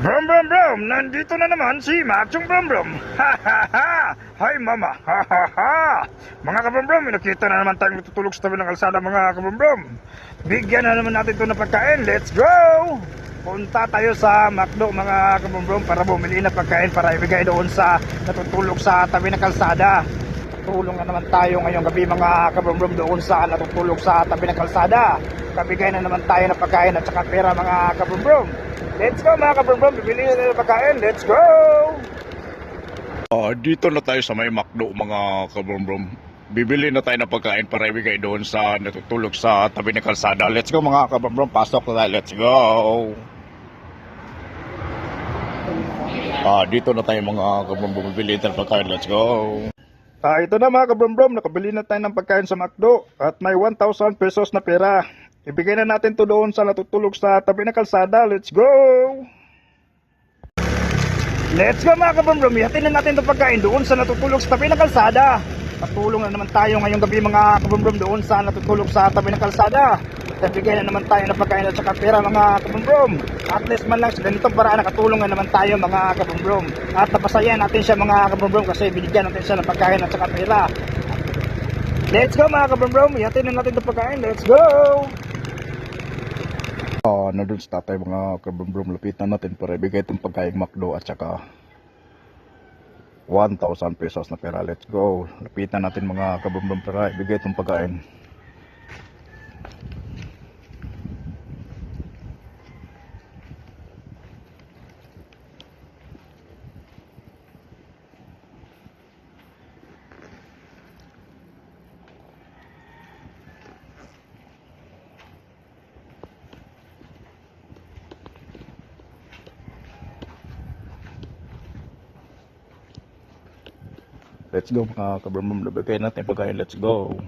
Brum brum brum, nandito na naman si Machong Brum Brum. Ha ha ha! Hi mama, ha ha ha! Mga kabrum brum, nakita na naman tayong natutulog sa tabi ng kalsada mga kabrum brum. Bigyan na naman natin ito ng pagkain, let's go! Punta tayo sa McDo mga kabrum brum para bumili ng pagkain para ibigay doon sa natutulog sa tabi ng kalsada. Tulong na naman tayo ngayong gabi mga kabrum doon sa natutulog sa tabi ng kalsada. Kabigay na naman tayo ng pagkain at saka pera mga kabrum Let's go mga kabrum bibili na ng pagkain, let's go! Ah, dito na tayo sa may McDo mga kabrom-brom. Bibili na tayo ng pagkain para ibigay doon sa natutulog sa tabi ng kalsada. Let's go mga kabrom-brom. Pasok na tayo. Let's go. Ah, dito na tayo mga kabrom-brom. Bibili tayo ng pagkain. Let's go. Ah, ito na mga kabrum nakabili na tayo ng pagkain sa McDo at may 1,000 pesos na pera. Ibigay na natin to doon sa natutulog sa tabi ng kalsada. Let's go! Let's go mga kabrum Ihatin na natin itong pagkain doon sa natutulog sa tabi ng kalsada. Patulong na naman tayo ngayong gabi mga kabrum doon sa natutulog sa tabi ng kalsada. At bigay na naman tayo ng pagkain at saka pera mga kabrum At least man lang sa ganitong paraan nakatulong na naman tayo mga kabrum At napasaya natin siya mga kabrum kasi binigyan natin siya ng pagkain at saka pera. Let's go mga kabrum Ihatin na natin itong pagkain. Let's go! Ah, na doon sa tatay mga kabrom-brom. Lapitan natin para ibigay itong pagkain McDo at saka 1,000 pesos na pera. Let's go. Lapitan natin mga kabrom-brom para ibigay itong pagkain. Let's go mga kabrom-brom. Labigay natin pagkain. Let's go.